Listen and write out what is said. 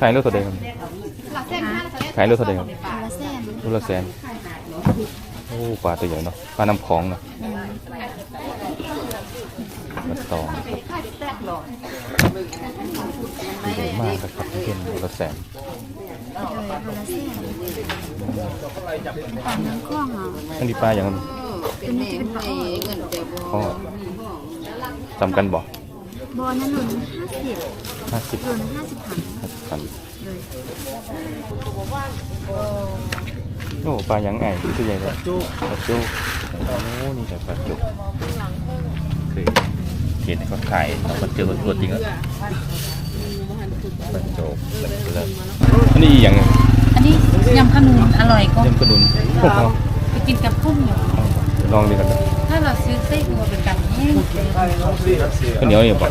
ขายรถตัวเดียวครับขายรถตัวเดียวครับปลาละแสนรถละแสนโอ้ปลาตัวใหญ่เนาะปลาน้ำคลองเนาะมาตองใหญ่มากครับเพื่อนรถละแสนเลยปลาละแสนปลาเนื้อข้องเหรออันนี้ปลาอย่างนั้นตัวนี้จะเป็นปลาอ้อยพ่อจำกันบ่ บอนั้นหล่นห้าสิบห้าสิบหล่นห้าสิบพันพันเลยโอ้ปลาอย่างไงตัวใหญ่เลยจุปลาจุโอ้นี่แต่ปลาจุเคยเห็นเขาขายเรามาเจอตัวจริงแล้วปลาจุแล้วอันนี้อีกอย่างหนึ่งอันนี้ยำขนุนอร่อยก็ยำกระดุนพวกเขาไปกินกับกุ้งอยู่ลองดีกันนะถ้าเราซื้อไส้หัวเป็นกับแห้งข้าวเหนียวเนี่ยบอก